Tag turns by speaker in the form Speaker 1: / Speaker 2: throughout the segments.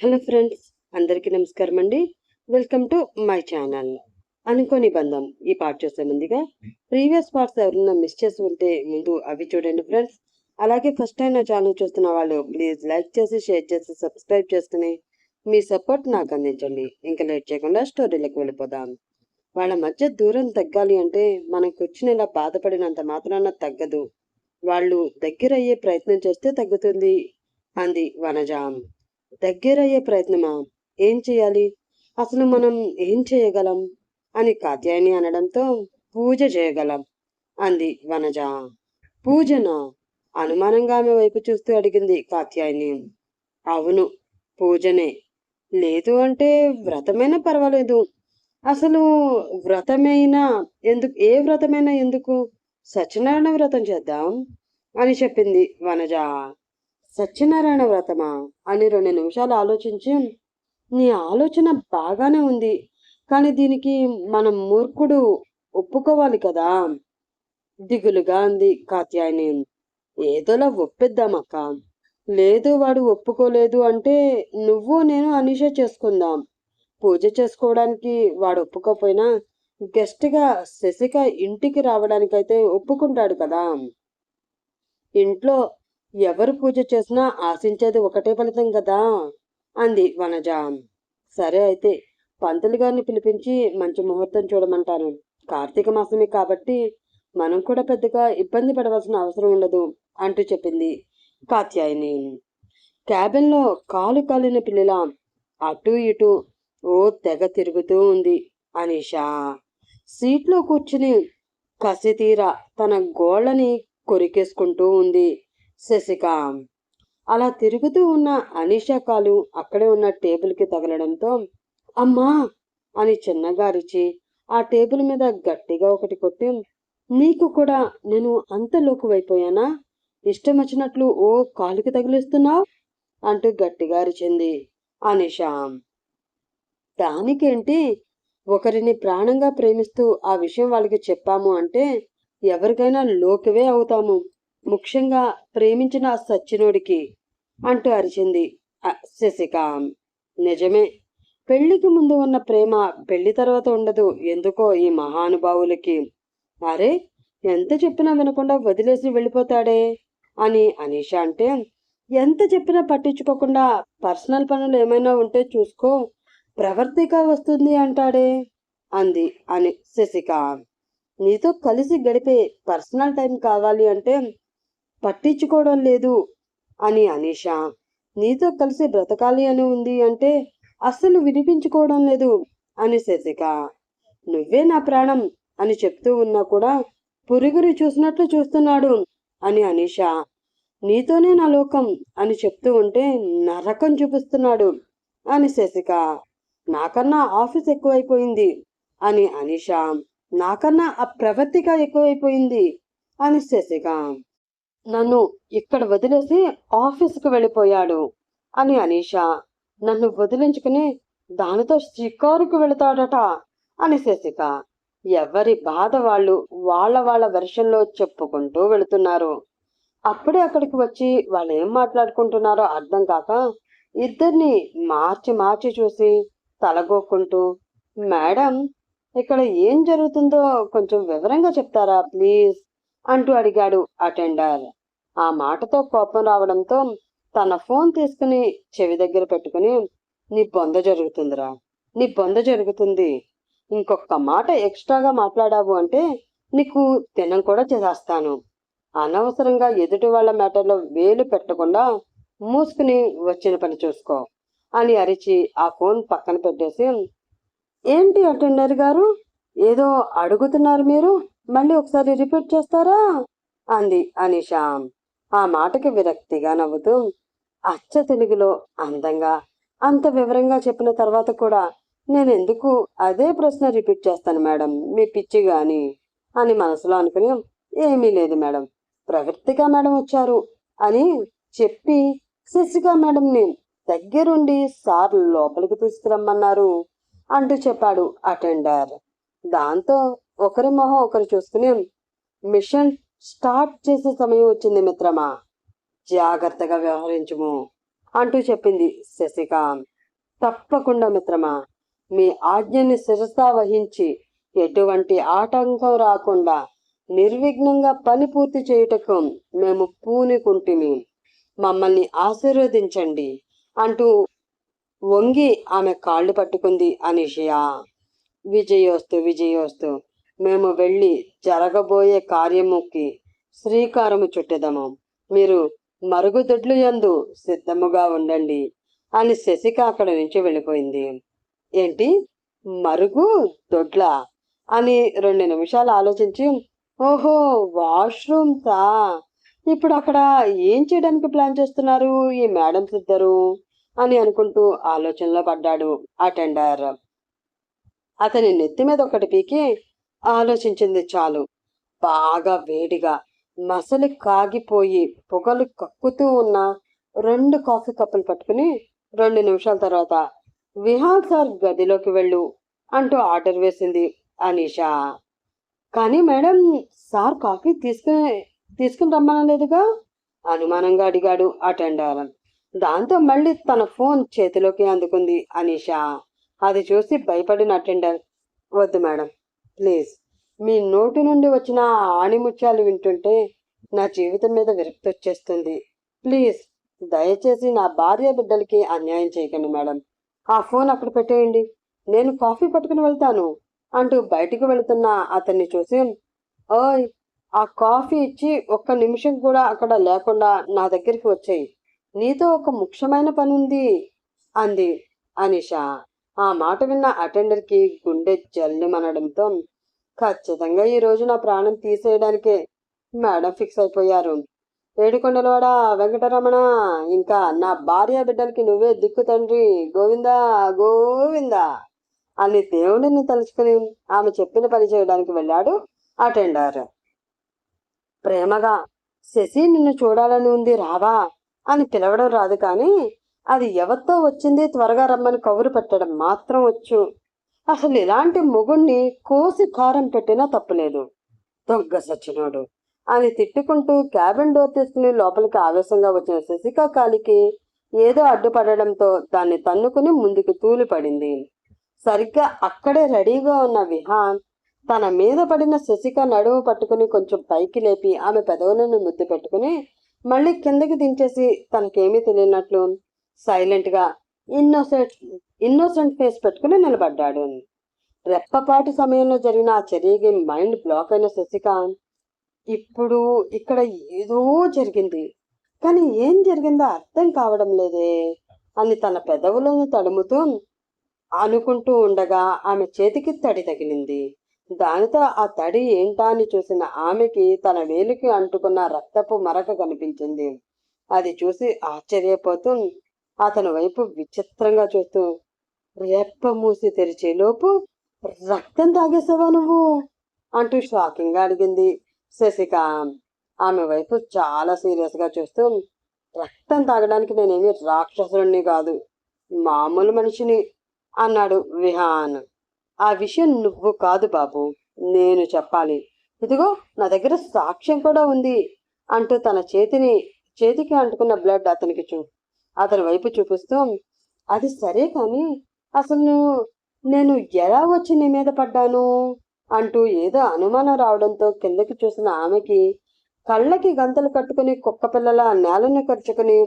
Speaker 1: Hello friends అందరికీ నమస్కారం అండి. Welcome to my channel. అనుకోని బంధం ఈ పార్ట్ చూసే ముందుగా ప్రీవియస్ పార్ట్స్ ఎవరైనా మిస్ చేసి ఉంటే ముందు అవి చూడండి ఫ్రెండ్స్. అలాగే ఫస్ట్ టైం నా ఛానల్ చూస్తున్న వాళ్ళు ప్లీజ్ లైక్ చేసి షేర్ చేసి సబ్స్క్రైబ్ చేసుకుని మీ సపోర్ట్ నాకు అందించండి. ఇంకా లేట్ చేయకుండా స్టోరీలకు వెళ్ళిపోదాం. వాళ్ళ మధ్య దూరం తగ్గాలి అంటే మనకు వచ్చిన ఇలా బాధపడినంత మాత్రాన తగ్గదు. వాళ్ళు దగ్గరయ్యే ప్రయత్నం చేస్తే తగ్గుతుంది అంది వనజాం. దగ్గరయ్యే ప్రయత్నమా? ఏం చేయాలి అసలు మనం ఏం చేయగలం? అని కాత్యాయని అనడంతో పూజ చేయగలం అంది వనజ. పూజన? అనుమానంగా ఆమె వైపు చూస్తూ అడిగింది కాత్యాయని. అవును పూజనే. లేదు అంటే వ్రతమైనా పర్వాలేదు. అసలు వ్రతమైనా ఎందుకు ఏ వ్రతమైనా ఎందుకు? సత్యనారాయణ వ్రతం చేద్దాం అని చెప్పింది వనజ. సత్యనారాయణ వ్రతమా? అని రెండు నిమిషాలు ఆలోచించి నీ ఆలోచన బాగానే ఉంది కానీ దీనికి మనం మూర్ఖుడు ఒప్పుకోవాలి కదా? దిగులుగా అంది కాత్యాయని. ఏదోలా ఒప్పిద్దామక్క. లేదు వాడు ఒప్పుకోలేదు అంటే నువ్వు నేను అనిష చేసుకుందాం. పూజ చేసుకోవడానికి వాడు ఒప్పుకోపోయినా గెస్ట్గా శశిక ఇంటికి రావడానికైతే ఒప్పుకుంటాడు కదా? ఇంట్లో ఎవరు పూజ చేసినా ఆశించేది ఒకటే ఫలితం కదా? అంది వనజ. సరే అయితే పంతులు గారిని పిలిపించి మంచి ముహూర్తం చూడమంటాను. కార్తీక మాసమే కాబట్టి మనం కూడా పెద్దగా ఇబ్బంది పడవలసిన అవసరం ఉండదు అంటూ చెప్పింది కాత్యాయని. క్యాబిన్లో కాలు కాలిన పిల్లల అటు ఇటు ఓ తెగ తిరుగుతూ ఉంది అనీషా. సీట్లో కూర్చుని కసితీర తన గోళ్ళని కొరికేసుకుంటూ ఉంది. శశిక. అలా తిరుగుతూ ఉన్న అనీషా కాలు అక్కడే ఉన్న టేబుల్కి తగలడంతో అమ్మా అని చిన్నగా అరిచి ఆ టేబుల్ మీద గట్టిగా ఒకటి కొట్టి నీకు కూడా నేను అంత లోకువైపోయానా? ఇష్టం వచ్చినట్లు ఓ కాలుకి తగిలిస్తున్నావు? అంటూ గట్టిగా అరిచింది అనిషా. దానికేంటి? ఒకరిని ప్రాణంగా ప్రేమిస్తూ ఆ విషయం వాళ్ళకి చెప్పాము అంటే ఎవరికైనా లోకువే అవుతాము. ముఖ్యంగా ప్రేమించిన సచ్చినోడికి అంటూ అరిచింది ఆ శశిక. నిజమే పెళ్ళికి ముందు ఉన్న ప్రేమ పెళ్ళి తర్వాత ఉండదు. ఎందుకో ఈ మహానుభావులకి. అరే ఎంత చెప్పినా వినకుండా వదిలేసి వెళ్ళిపోతాడే అని అనీష అంటే ఎంత చెప్పినా పట్టించుకోకుండా పర్సనల్ పనులు ఏమైనా ఉంటే చూసుకో ప్రవర్తిక వస్తుంది అంటాడే అంది అని శశిక. నీతో కలిసి గడిపే పర్సనల్ టైం కావాలి అంటే పట్టించుకోవడం లేదు అని అనీష. నీతో కలిసి బ్రతకాలి అని ఉంది అంటే అస్సలు వినిపించుకోవడం లేదు అని శశిక. నువ్వే నా ప్రాణం అని చెప్తూ ఉన్నా కూడా పురుగురి చూసినట్లు చూస్తున్నాడు అని అనీష. నీతోనే నా లోకం అని చెప్తూ ఉంటే నరకం చూపిస్తున్నాడు అని శశిక. నాకన్నా ఆఫీస్ ఎక్కువైపోయింది అని అనీష. నాకన్నా ఆ ప్రవర్తిక ఎక్కువైపోయింది అని శశిక. నన్ను ఇక్కడ వదిలేసి ఆఫీసుకు వెళ్ళిపోయాడు అని అనీష. నన్ను వదిలించుకుని దానితో షికారుకు వెళతాడట అని శశిక. ఎవరి బాధ వాళ్ళు వాళ్ళ వాళ్ళ వెర్షన్లో చెప్పుకుంటూ వెళుతున్నారు. అప్పుడే అక్కడికి వచ్చి వాళ్ళు ఏం మాట్లాడుకుంటున్నారో అర్థం కాక ఇద్దరిని మార్చి మార్చి చూసి తలగోక్కుంటూ మేడం ఇక్కడ ఏం జరుగుతుందో కొంచెం వివరంగా చెప్తారా ప్లీజ్? అంటూ అడిగాడు అటెండర్. ఆ మాటతో కోపం రావడంతో తన ఫోన్ తీసుకుని చెవి దగ్గర పెట్టుకుని నీ బొంద జరుగుతుందిరా నీ బొంద జరుగుతుంది. ఇంకొక మాట ఎక్స్ట్రాగా మాట్లాడావు అంటే నీకు తినం కూడా చేస్తాను అనవసరంగా ఎదుటి వాళ్ళ మ్యాటర్లో వేలు పెట్టకుండా మూసుకుని వచ్చిన పని చూసుకో అని అరిచి ఆ ఫోన్ పక్కన పెట్టేసి ఏంటి అటెండర్ గారు? ఏదో అడుగుతున్నారు మీరు? మళ్ళీ ఒకసారి రిపీట్ చేస్తారా? అంది అనిషా. ఆ మాటకి విరక్తిగా నవ్వుతూ అచ్చ తెలుగులో అందంగా అంత వివరంగా చెప్పిన తర్వాత కూడా నేను ఎందుకు అదే ప్రశ్న రిపీట్ చేస్తాను మేడం మీ పిచ్చి గాని అని మనసులో అనుకుని ఏమీ లేదు మేడం ప్రవృత్తిగా మేడం వచ్చారు అని చెప్పి శశిక మేడంని దగ్గరుండి సార్ లోపలికి తీసుకురమ్మన్నారు అంటూ చెప్పాడు అటెండర్. దాంతో ఒకరి మొహం ఒకరు చూసుకుని మిషన్ స్టార్ట్ చేసే సమయం వచ్చింది మిత్రమా. జాగ్రత్తగా వ్యవహరించుము అంటూ చెప్పింది శశిక తప్పకుండా మిత్రమా. మీ ఆజ్ఞని శిరసా వహించి ఎటువంటి ఆటంకం రాకుండా నిర్విఘ్నంగా పని పూర్తి చేయుటకు మేము పూనుకుంటుమి. మమ్మల్ని ఆశీర్వదించండి అంటూ వంగి ఆమె కాళ్ళు పట్టుకుంది అనిషియా. విజయోస్తు విజయోస్తు. మేము వెళ్ళి జరగబోయే కార్యముకి శ్రీకారము చుట్టెదము. మీరు మరుగుదొడ్లు యందు సిద్ధముగా ఉండండి అని శశిక అక్కడి నుంచి వెళ్ళిపోయింది. ఏంటి? మరుగు దొడ్ల? అని రెండు నిమిషాలు ఆలోచించి ఓహో వాష్రూమ్సా ఇప్పుడు అక్కడ ఏం చేయడానికి ప్లాన్ చేస్తున్నారు ఈ మేడమ్స్ ఇద్దరు అని అనుకుంటూ ఆలోచనలో పడ్డాడు అటెండర్. అతని నెత్తి మీద ఒకటి పీకి ఆలోచించింది చాలు. బాగా వేడిగా మసలి కాగిపోయి పొగలు కక్కుతూ ఉన్న రెండు కాఫీ కప్పులు పట్టుకుని రెండు నిమిషాల తర్వాత విహాల్ సార్ గదిలోకి వెళ్ళు అంటూ ఆర్డర్ వేసింది అనీషా. కానీ మేడం సార్ కాఫీ తీసుకుని తీసుకుని రమ్మనలేదుగా? అనుమానంగా అడిగాడు అటెండర్. దాంతో మళ్ళీ తన ఫోన్ చేతిలోకి అందుకుంది అనీషా. అది చూసి భయపడిన అటెండర్ వద్దు మేడం ప్లీజ్. మీ నోటి నుండి వచ్చిన ఆణిముత్యాలు వింటుంటే నా జీవితం మీద విరక్తి వచ్చేస్తుంది. ప్లీజ్ దయచేసి నా భార్య బిడ్డలకి అన్యాయం చేయకండి మేడం. ఆ ఫోన్ అక్కడ పెట్టేయండి. నేను కాఫీ పట్టుకుని వెళ్తాను అంటూ బయటికి వెళుతున్న అతన్ని చూసి ఓయ్ ఆ కాఫీ ఇచ్చి ఒక్క నిమిషం కూడా అక్కడ లేకుండా నా దగ్గరికి వచ్చాయి. నీతో ఒక ముఖ్యమైన పని ఉంది అంది అనిషా. ఆ మాట విన్న అటెండర్కి గుండె జల్లుమనడంతో ఖచ్చితంగా ఈ రోజు నా ప్రాణం తీసేయడానికే మేడం ఫిక్స్ అయిపోయారు. ఏడుకొండలవాడ వెంకటరమణ ఇంకా నా భార్య బిడ్డలకి నువ్వే దిక్కు తండ్రి. గోవిందా గోవిందా అని దేవుడిని తలుచుకుని ఆమె చెప్పిన పని చేయడానికి వెళ్ళాడు అటెండర్. ప్రేమగా శశి నిన్ను చూడాలని ఉంది రావా అని పిలవడం రాదు కానీ అది ఎవరితో వచ్చింది? త్వరగా రమ్మని కబురు పెట్టడం మాత్రం వచ్చు. అసలు ఇలాంటి మొగుణ్ణి కోసి కారం పెట్టినా తప్పులేదు. దొగ్గ సచ్చినాడు. అని తిట్టుకుంటూ క్యాబిన్ డోర్ తీసుకుని లోపలికి ఆవేశంగా వచ్చిన శశిక కాలికి ఏదో అడ్డుపడడంతో దాన్ని తన్నుకుని ముందుకు తూలిపడింది. సరిగ్గా అక్కడే రెడీగా ఉన్న విహాన్ తన మీద పడిన శశిక నడుము పట్టుకుని కొంచెం పైకి లేపి ఆమె పెదవులను ముద్దు పెట్టుకుని మళ్ళీ కిందకి దించేసి తనకేమీ తెలియనట్లు సైలెంట్గా ఇన్నోసెంట్ ఇన్నోసెంట్ ఫేస్ పెట్టుకుని నిలబడ్డాడు. రెప్పపాటు సమయంలో జరిగిన ఆ చర్యకి మైండ్ బ్లాక్ అయిన శశిక ఇప్పుడు ఇక్కడ ఏదో జరిగింది. కానీ ఏం జరిగిందో అర్థం కావడం లేదే అని తన పెదవులను తడుముతూ అనుకుంటూ ఉండగా ఆమె చేతికి తడి తగిలింది. దానితో ఆ తడి ఏంటా అని చూసిన ఆమెకి తన వేలికి అంటుకున్న రక్తపు మరక కనిపించింది. అది చూసి ఆశ్చర్యపోతూ అతని వైపు విచిత్రంగా చూస్తూ రెప్ప మూసి తెరిచేలోపు రక్తం తాగేసావా నువ్వు? అంటూ షాకింగ్గా అడిగింది శశిక. ఆమె వైపు చాలా సీరియస్గా చూస్తూ రక్తం తాగడానికి నేనేమి రాక్షసుడిని కాదు మామూలు మనిషిని అన్నాడు విహాన్. ఆ విషయం నువ్వు కాదు బాబు నేను చెప్పాలి. ఇదిగో నా దగ్గర సాక్ష్యం కూడా ఉంది అంటూ తన చేతిని చేతికి అంటుకున్న బ్లడ్ అతనికి చూ అతని వైపు చూపిస్తూ అది సరే కానీ అసలు నేను ఎలా వచ్చి నీ మీద పడ్డాను? అంటూ ఏదో అనుమానం రావడంతో కిందకి చూసిన ఆమెకి కళ్ళకి గంతలు కట్టుకుని కుక్క పిల్లల నేలను కరుచుకుని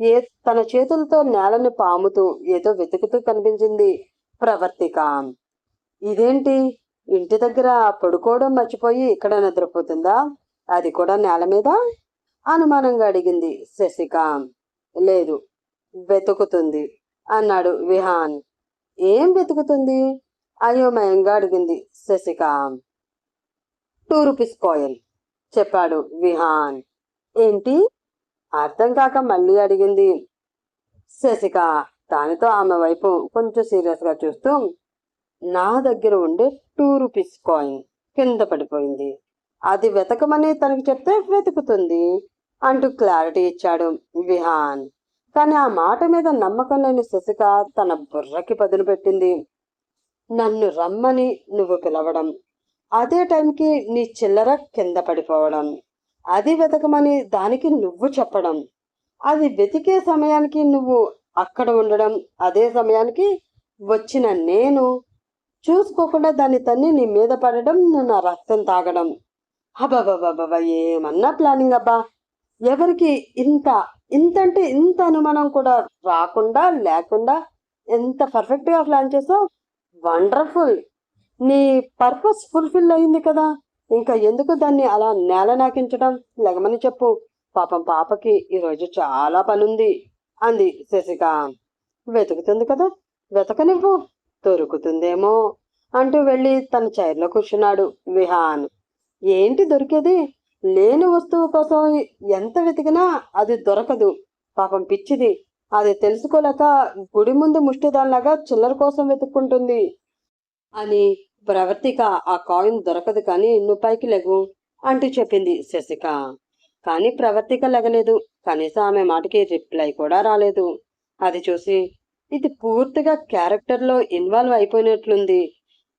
Speaker 1: ఏ తన చేతులతో నేలను పాముతూ ఏదో వెతుకుతూ కనిపించింది ప్రవర్తిక. ఇదేంటి? ఇంటి దగ్గర పడుకోవడం మర్చిపోయి ఇక్కడ నిద్రపోతుందా? అది కూడా నేల మీద? అనుమానంగా అడిగింది శశిక. లేదు వెతుకుతుంది అన్నాడు విహాన్. ఏం వెతుకుతుంది? అయోమయంగా అడిగింది శశిక. టూ రూపీస్ కాయిన్ చెప్పాడు విహాన్. ఏంటి? అర్థం కాక మళ్ళీ అడిగింది శశిక. దానితో ఆమె వైపు కొంచెం సీరియస్గా చూస్తూ నా దగ్గర ఉండే టూ రూపీస్ కాయిన్ కింద పడిపోయింది. అది వెతకమని తనకి చెప్తే వెతుకుతుంది అంటూ క్లారిటీ ఇచ్చాడు విహాన్. కానీ ఆ మాట మీద నమ్మకం లేని శశిక తన బుర్రకి పదును పెట్టింది. నన్ను రమ్మని నువ్వు పిలవడం అదే టైంకి నీ చిల్లర కింద పడిపోవడం అది వెతకమని దానికి నువ్వు చెప్పడం అది వెతికే సమయానికి నువ్వు అక్కడ ఉండడం అదే సమయానికి వచ్చిన నేను చూసుకోకుండా దాన్ని తన్ని నీ మీద పడడం నువ్వు నా రక్తం తాగడం. అబ్బాబాబాబా ఏమన్నా ప్లానింగ్ అబ్బా. ఎవరికి ఇంత ఇంత అంటే ఇంత అనుమానం కూడా రాకుండా లేకుండా ఎంత పర్ఫెక్ట్గా ప్లాన్ చేసావు? వండర్ఫుల్ నీ పర్పస్ ఫుల్ఫిల్ అయింది కదా. ఇంకా ఎందుకు దాన్ని అలా నేల నాకించడం? లెగమని చెప్పు. పాపం పాపకి ఈరోజు చాలా పనుంది అంది శశిక. వెతుకుతుంది కదా. వెతకనివ్వు. దొరుకుతుందేమో అంటూ వెళ్ళి తన చైర్లో కూర్చున్నాడు విహాన్. ఏంటి దొరికేది? లేని వస్తువు కోసం ఎంత వెతికినా అది దొరకదు. పాపం పిచ్చిది. అది తెలుసుకోలేక గుడి ముందు ముష్టిదానిలాగా చిల్లర కోసం వెతుక్కుంటుంది. అని ప్రవర్తిక ఆ కాయిన్ దొరకదు కానీ నువ్వు పైకి లెగు అంటూ చెప్పింది శశిక. కానీ ప్రవర్తిక లెగలేదు. కనీసం ఆమె మాటకి రిప్లై కూడా రాలేదు. అది చూసి ఇది పూర్తిగా క్యారెక్టర్లో ఇన్వాల్వ్ అయిపోయినట్లుంది.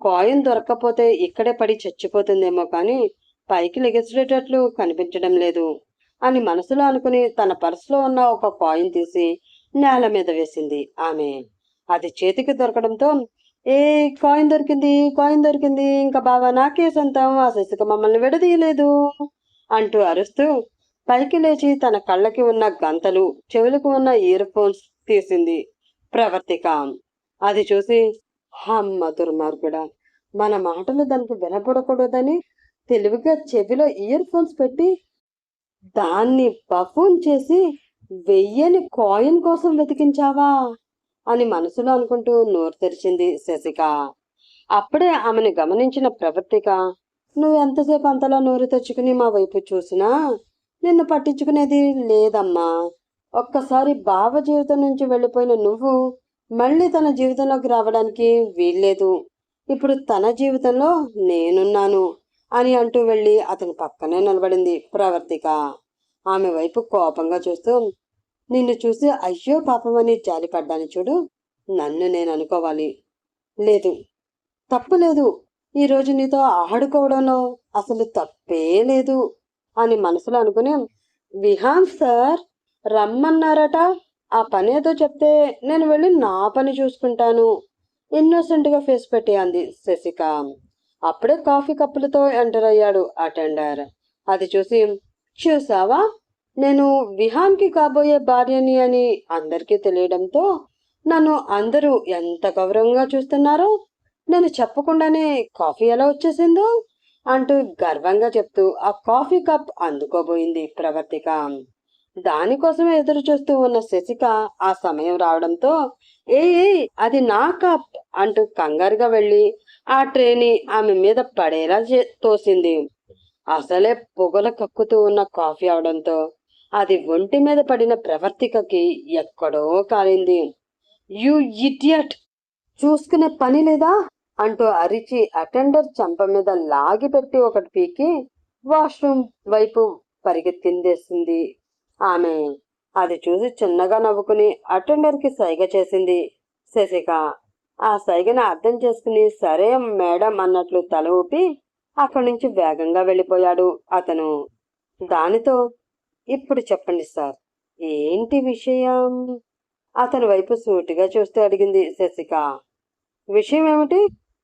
Speaker 1: కాయిన్ దొరక్కపోతే ఇక్కడే పడి చచ్చిపోతుందేమో కానీ పైకి లెగిసేటట్లు కనిపించడం లేదు అని మనసులో అనుకుని తన పర్సులో ఉన్న ఒక కాయిన్ తీసి నేల మీద వేసింది ఆమె. అది చేతికి దొరకడంతో ఏ కాయిన్ దొరికింది? కాయిన్ దొరికింది. ఇంకా బావా నాకే సొంతం ఆ శశిక మమ్మల్ని విడదీయలేదు అంటూ అరుస్తూ పైకి లేచి తన కళ్ళకి ఉన్న గంతలు చెవులకు ఉన్న ఇయర్ ఫోన్స్ తీసింది ప్రవర్తిక. అది చూసి అమ్మ దుర్మార్గుడా మన మాటలు దానికి వినపడకూడదని తెలివిగా చెవిలో ఇయర్ ఫోన్స్ పెట్టి దాన్ని బఫూన్ చేసి వెయ్యని కాయిన్ కోసం వెతికించావా అని మనసులో అనుకుంటూ నోరు తెరిచింది శశిక. అప్పుడే ఆమెను గమనించిన ప్రవర్తిక నువ్వు ఎంతసేపు అంతలా నోరు తెచ్చుకుని మా వైపు చూసినా? నిన్ను పట్టించుకునేది లేదమ్మా. ఒక్కసారి బావ జీవితం నుంచి వెళ్ళిపోయిన నువ్వు మళ్ళీ తన జీవితంలోకి రావడానికి వీల్లేదు. ఇప్పుడు తన జీవితంలో నేనున్నాను. అని అంటూ వెళ్ళి అతని పక్కనే నిలబడింది ప్రవర్తిక. ఆమె వైపు కోపంగా చూస్తూ నిన్ను చూసి అయ్యో పాపమని జాలిపడ్డాను చూడు. నన్ను నేను అనుకోవాలి. లేదు. తప్పు లేదు. ఈరోజు నీతో ఆడుకోవడంలో అసలు తప్పే లేదు. అని మనసులో అనుకుని విహాన్ సార్ రమ్మన్నారట. ఆ పని ఏదో చెప్తే నేను వెళ్ళి నా పని చూసుకుంటాను. ఇన్నోసెంట్గా ఫేస్ పెట్టి అంది శశిక. అప్పుడే కాఫీ కప్పులతో ఎంటర్ అయ్యాడు అటెండర్ అది చూసి చూసావా? నేను విహాన్కి కాబోయే భార్యని అని అందరికీ తెలియడంతో నన్ను అందరూ ఎంత గౌరవంగా చూస్తున్నారో నేను చెప్పకుండానే కాఫీ ఎలా వచ్చేసిందో అంటూ గర్వంగా చెప్తూ ఆ కాఫీ కప్ అందుకోబోయింది ప్రవర్తిక. దానికోసమే ఎదురు చూస్తూ ఉన్న శశిక ఆ సమయం రావడంతో ఏ అది నా కప్ అంటూ కంగారుగా వెళ్ళి ఆ ట్రేని ఆమె మీద పడేలా చే- తోసింది. అసలే పొగల కక్కుతూ ఉన్న కాఫీ అవడంతో అది ఒంటి మీద పడిన ప్రవర్తికకి ఎక్కడో కాలింది. You idiot! చూసుకునే పని లేదా? అంటూ అరిచి అటెండర్ చంప మీద లాగి పెట్టి ఒకటి పీకి వాష్రూమ్ వైపు పరిగెత్తిందేసింది ఆమె. అది చూసి చిన్నగా నవ్వుకుని అటెండర్కి సైగ చేసింది శశిక. ఆ సైగను అర్థం చేసుకుని సరే మేడం అన్నట్లు తల ఊపి అక్కడి నుంచి వేగంగా వెళ్ళిపోయాడు. అతను దానితో ఇప్పుడు చెప్పండి సార్ ఏంటి విషయం? అతని వైపు సూటిగా చూస్తూ అడిగింది శశిక. విషయం ఏమిటి?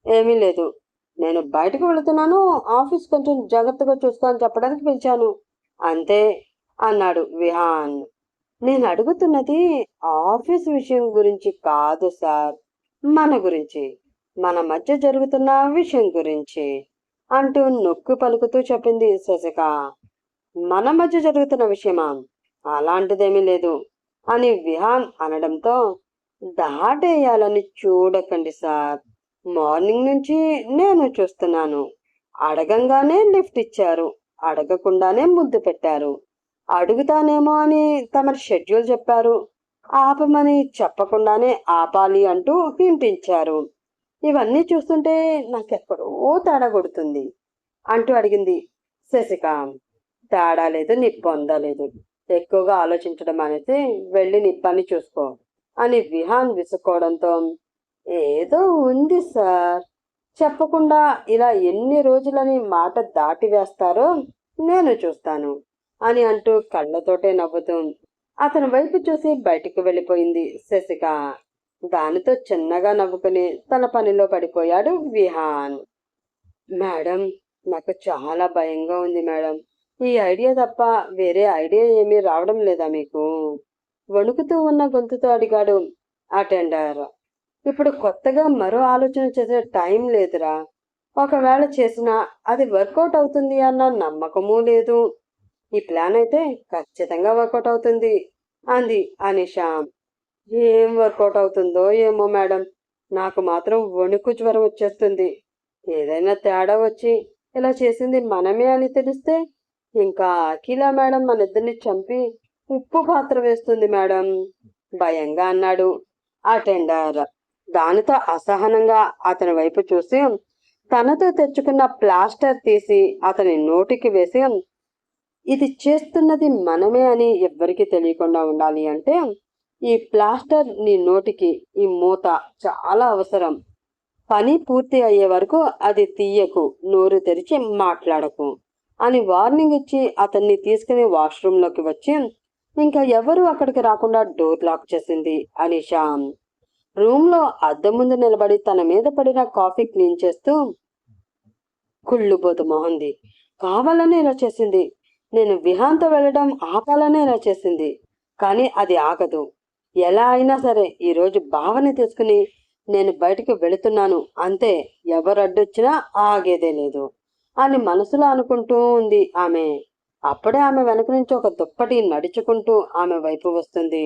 Speaker 1: ఏమీ లేదు. నేను బయటకు వెళుతున్నాను. ఆఫీస్ కొంచెం జాగ్రత్తగా చూస్తాను చెప్పడానికి పిలిచాను. అంతే అన్నాడు విహాన్. నేను అడుగుతున్నది ఆఫీస్ విషయం గురించి కాదు సార్. మన గురించి మన మధ్య జరుగుతున్న విషయం గురించి అంటూ నొక్కు పలుకుతూ చెప్పింది శశిక. మన మధ్య జరుగుతున్న విషయమా? అలాంటిదేమీ లేదు అని విహాన్ అనడంతో దాటేయాలని చూడకండి సార్. మార్నింగ్ నుంచి నేను చూస్తున్నాను. అడగంగానే లిఫ్ట్ ఇచ్చారు. అడగకుండానే ముద్దు పెట్టారు. అడుగుతానేమో అని తమ షెడ్యూల్ చెప్పారు. ఆపమని చెప్పకుండానే ఆపాలి అంటూ హింటించారు. ఇవన్నీ చూస్తుంటే నాకెక్కడో తేడా కొడుతుంది అంటూ అడిగింది శశిక. తేడా లేదు నీ ఎక్కువగా ఆలోచించడం అనేసి వెళ్ళి నిప్పని చూసుకో అని విహాన్ విసుకోవడంతో ఏదో ఉంది సార్. చెప్పకుండా ఇలా ఎన్ని రోజులని మాట దాటి వేస్తారో నేను చూస్తాను అని అంటూ కళ్ళతోటే నవ్వుతూ అతని వైపు చూసి బయటికి వెళ్ళిపోయింది. శశిక దానితో చిన్నగా నవ్వుకుని తన పనిలో పడిపోయాడు విహాన్. మేడం నాకు చాలా భయంగా ఉంది మేడం. ఈ ఐడియా తప్ప వేరే ఐడియా ఏమీ రావడం లేదా మీకు? వణుకుతూ ఉన్న గొంతుతో అడిగాడు అటెండర్. ఇప్పుడు కొత్తగా మరో ఆలోచన చేసే టైం లేదురా. ఒకవేళ చేసినా అది వర్కౌట్ అవుతుంది అన్న నమ్మకమూ లేదు. ఈ ప్లాన్ అయితే ఖచ్చితంగా వర్కౌట్ అవుతుంది అంది అనిషా. ఏం వర్కౌట్ అవుతుందో ఏమో మేడం నాకు మాత్రం వణుకు జ్వరం వచ్చేస్తుంది. ఏదైనా తేడా వచ్చి ఇలా చేసింది మనమే అని తెలిస్తే ఇంకా అఖిల మేడం మన ఇద్దరిని చంపి ఉప్పు పాత్ర వేస్తుంది మేడం భయంగా అన్నాడు అటెండర్. దానితో అసహనంగా అతని వైపు చూసి తనతో తెచ్చుకున్న ప్లాస్టర్ తీసి అతని నోటికి వేసి ఇది చేస్తున్నది మనమే అని ఎవ్వరికీ తెలియకుండా ఉండాలి అంటే ఈ ప్లాస్టర్ నీ నోటికి ఈ మూత చాలా అవసరం. పని పూర్తి అయ్యే వరకు అది తీయకు నోరు తెరిచి మాట్లాడకు అని వార్నింగ్ ఇచ్చి అతన్ని తీసుకుని వాష్రూమ్లోకి వచ్చి ఇంకా ఎవరు అక్కడికి రాకుండా డోర్ లాక్ చేసింది? అనిషా రూమ్లో అద్దం ముందు నిలబడి తన మీద పడిన కాఫీ క్లీన్ చేస్తూ కుళ్ళుబోతు మొహంది కావాలని ఇలా చేసింది. నేను విహాంతో వెళ్ళడం ఆపాలనే ఇలా చేసింది. కానీ అది ఆగదు. ఎలా అయినా సరే ఈరోజు భావన తీసుకుని నేను బయటికి వెళుతున్నాను. అంతే ఎవరు అడ్డొచ్చినా ఆగేదే లేదు. అని మనసులో అనుకుంటూ ఉంది ఆమె. అప్పుడే ఆమె వెనక నుంచి ఒక దుప్పటి నడుచుకుంటూ ఆమె వైపు వస్తుంది.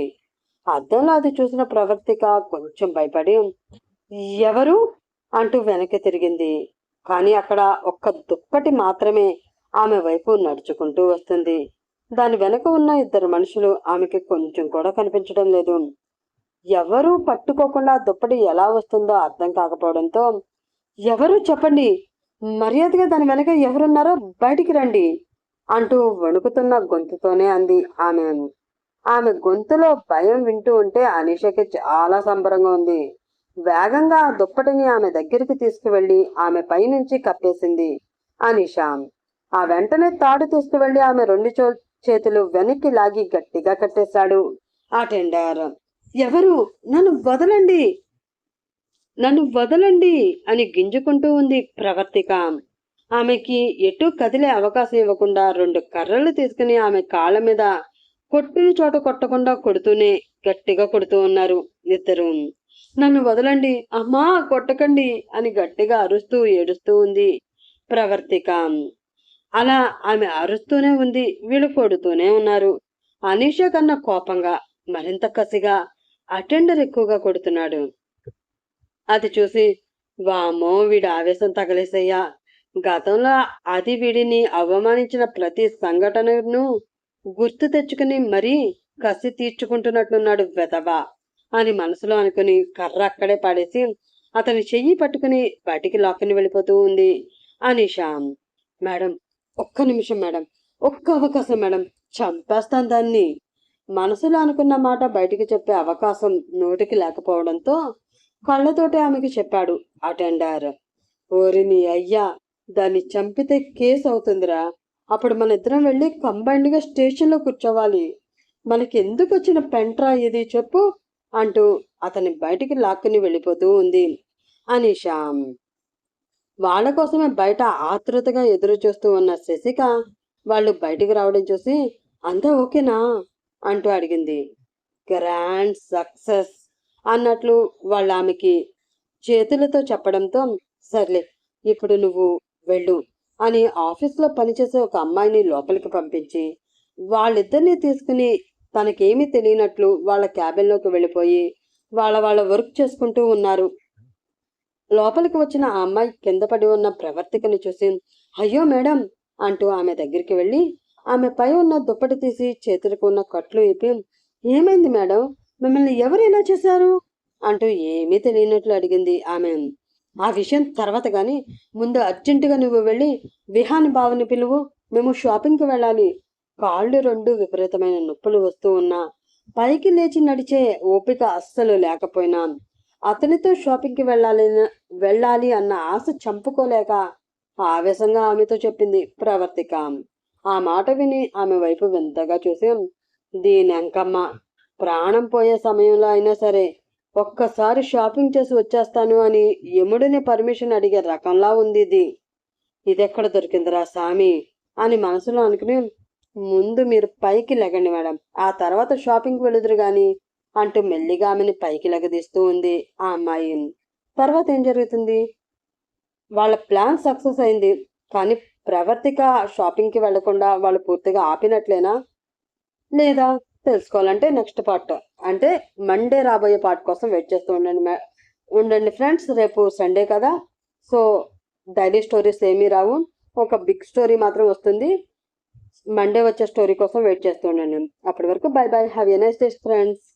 Speaker 1: అద్దంలో అది చూసిన ప్రవర్తిక కొంచెం భయపడి ఎవరు? అంటూ వెనక్కి తిరిగింది. కానీ అక్కడ ఒక్క దుప్పటి మాత్రమే ఆమె వైపు నడుచుకుంటూ వస్తుంది. దాని వెనక ఉన్న ఇద్దరు మనుషులు ఆమెకి కొంచెం కూడా కనిపించడం లేదు. ఎవరూ పట్టుకోకుండా దుప్పటి ఎలా వస్తుందో అర్థం కాకపోవడంతో ఎవరు చెప్పండి మర్యాదగా దాని వెనక ఎవరున్నారో బయటికి రండి అంటూ వణుకుతున్న గొంతుతోనే అంది ఆమె. ఆమె గొంతులో భయం వింటూ ఉంటే అనీషకి చాలా సంబరంగా ఉంది. వేగంగా దుప్పటిని ఆమె దగ్గరికి తీసుకువెళ్ళి ఆమె పైనుంచి కప్పేసింది అనీషా. ఆ వెంటనే తాడు తీసుకువెళ్ళి ఆమె రెండు చో చేతులు వెనక్కి లాగి గట్టిగా కట్టేశాడు. ఆ టెండర్ ఎవరు? నన్ను వదలండి. నన్ను వదలండి అని గింజుకుంటూ ఉంది ప్రవర్తిక. ఆమెకి ఎటు కదిలే అవకాశం ఇవ్వకుండా రెండు కర్రలు తీసుకుని ఆమె కాళ్ళ మీద కొట్టిన చోట కొట్టకుండా కొడుతూనే గట్టిగా కొడుతూ ఉన్నారు ఇద్దరు. నన్ను వదలండి అమ్మా కొట్టకండి అని గట్టిగా అరుస్తూ ఏడుస్తూ ఉంది ప్రవర్తిక. అలా ఆమె అరుస్తూనే ఉంది వీళ్ళు కొడుతూనే ఉన్నారు. అనీష కన్నా కోపంగా మరింత కసిగా అటెండర్ ఎక్కువగా కొడుతున్నాడు. అది చూసి వామో వీడి ఆవేశం తగలేసయ్యా. గతంలో అది వీడిని అవమానించిన ప్రతి సంఘటనను గుర్తు తెచ్చుకుని మరీ కసి తీర్చుకుంటున్నట్లున్నాడు వెదవా అని మనసులో అనుకుని కర్ర అక్కడే పాడేసి అతని చెయ్యి పట్టుకుని బయటికి లాక్కుని వెళ్ళిపోతూ ఉంది. అనిషా మేడం ఒక్క నిమిషం మేడం. ఒక్క అవకాశం మేడం. చంపేస్తాను దాన్ని. మనసులో అనుకున్న మాట బయటికి చెప్పే అవకాశం నోటికి లేకపోవడంతో కళ్ళతోటే ఆమెకి చెప్పాడు అటెండర్. ఓరి నీ అయ్యా దాన్ని చంపితే కేసు అవుతుందిరా. అప్పుడు మన ఇద్దరం వెళ్ళి కంబైన్డ్గా స్టేషన్లో కూర్చోవాలి. మనకి ఎందుకు వచ్చిన పెంట్రా ఇది చెప్పు అంటూ అతని బయటికి లాక్కుని వెళ్ళిపోతూ ఉంది. అనీషా వాళ్ళ కోసమే బయట ఆతృతగా ఎదురు చూస్తూ ఉన్న శశిక వాళ్ళు బయటికి రావడం చూసి అంతా ఓకేనా? అంటూ అడిగింది. గ్రాండ్ సక్సెస్ అన్నట్లు వాళ్ళ ఆమెకి చేతులతో చెప్పడంతో సర్లే ఇప్పుడు నువ్వు వెళ్ళు అని ఆఫీస్లో పనిచేసే ఒక అమ్మాయిని లోపలికి పంపించి వాళ్ళిద్దరిని తీసుకుని తనకేమీ తెలియనట్లు వాళ్ళ క్యాబిన్లోకి వెళ్ళిపోయి వాళ్ళ వాళ్ళ వర్క్ చేసుకుంటూ ఉన్నారు. లోపలికి వచ్చిన ఆ అమ్మాయి కింద పడి ఉన్న ప్రవర్తికని చూసి అయ్యో మేడం అంటూ ఆమె దగ్గరికి వెళ్ళి ఆమె పై ఉన్న దుప్పటి తీసి చేతులకు ఉన్న కట్లు ఇప్పి ఏమైంది మేడం? మిమ్మల్ని ఎవరు ఇలా చేశారు? అంటూ ఏమీ తెలియనట్లు అడిగింది ఆమె. ఆ విషయం తర్వాత గాని ముందు అర్జెంటుగా నువ్వు వెళ్ళి విహాన్ బావని పిలువు మేము షాపింగ్కి వెళ్ళాలి. కాళ్ళు రెండు విపరీతమైన నొప్పులు వస్తూ ఉన్నా పైకి లేచి నడిచే ఓపిక అస్సలు లేకపోయినా అతనితో షాపింగ్కి వెళ్ళాలి వెళ్ళాలి అన్న ఆశ చంపుకోలేక ఆవేశంగా ఆమెతో చెప్పింది ప్రవర్తిక. ఆ మాట విని ఆమె వైపు వింతగా చూసి దీని అంకమ్మ ప్రాణం పోయే సమయంలో అయినా సరే ఒక్కసారి షాపింగ్ చేసి వచ్చేస్తాను అని యముడిని పర్మిషన్ అడిగే రకంలా ఉంది ఇది. ఇదెక్కడ దొరికిందిరా సామి? అని మనసులో అనుకుని ముందు మీరు పైకి లెగండి మేడం. ఆ తర్వాత షాపింగ్కి వెళుదురు కానీ అంటూ మెల్లిగా ఆమెని పైకి లగదీస్తూ ఉంది ఆ అమ్మాయి. తర్వాత ఏం జరుగుతుంది? వాళ్ళ ప్లాన్ సక్సెస్ అయింది కానీ ప్రవర్తిక షాపింగ్కి వెళ్ళకుండా వాళ్ళు పూర్తిగా ఆపినట్లేనా? లేదా తెలుసుకోవాలంటే నెక్స్ట్ పార్ట్. అంటే మండే రాబోయే పార్ట్ కోసం వెయిట్ చేస్తూ ఉండండి ఉండండి ఫ్రెండ్స్ రేపు సండే కదా? సో డైలీ స్టోరీస్ ఏమీ రావు. ఒక బిగ్ స్టోరీ మాత్రం వస్తుంది. మండే వచ్చే స్టోరీ కోసం వెయిట్ చేస్తూ ఉండండి. అప్పటి వరకు bye bye have a nice days friends.